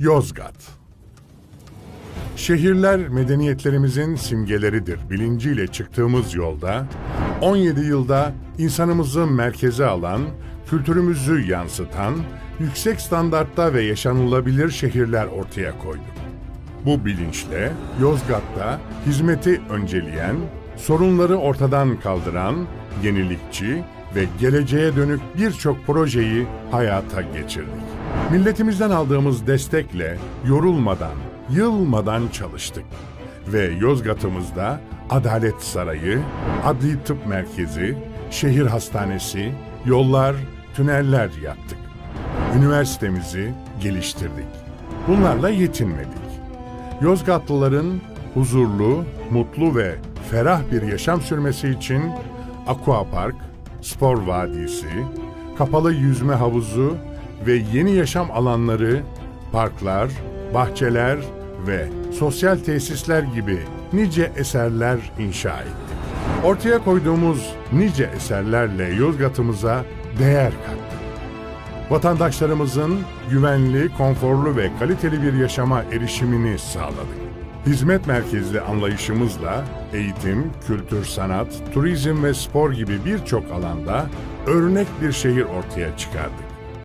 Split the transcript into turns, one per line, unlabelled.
Yozgat Şehirler medeniyetlerimizin simgeleridir bilinciyle çıktığımız yolda 17 yılda insanımızı merkeze alan, kültürümüzü yansıtan, yüksek standartta ve yaşanılabilir şehirler ortaya koyduk. Bu bilinçle Yozgat'ta hizmeti önceleyen, sorunları ortadan kaldıran, yenilikçi ve geleceğe dönük birçok projeyi hayata geçirdik. Milletimizden aldığımız destekle yorulmadan, yılmadan çalıştık. Ve Yozgat'ımızda Adalet Sarayı, Adli Tıp Merkezi, şehir hastanesi, yollar, tüneller yaptık. Üniversitemizi geliştirdik. Bunlarla yetinmedik. Yozgatlıların huzurlu, mutlu ve ferah bir yaşam sürmesi için aquapark, spor vadisi, kapalı yüzme havuzu ve yeni yaşam alanları, parklar, bahçeler ve sosyal tesisler gibi nice eserler inşa ettik. Ortaya koyduğumuz nice eserlerle Yozgat'ımıza değer kattık vatandaşlarımızın güvenli, konforlu ve kaliteli bir yaşama erişimini sağladık. Hizmet merkezli anlayışımızla eğitim, kültür, sanat, turizm ve spor gibi birçok alanda örnek bir şehir ortaya çıkardık.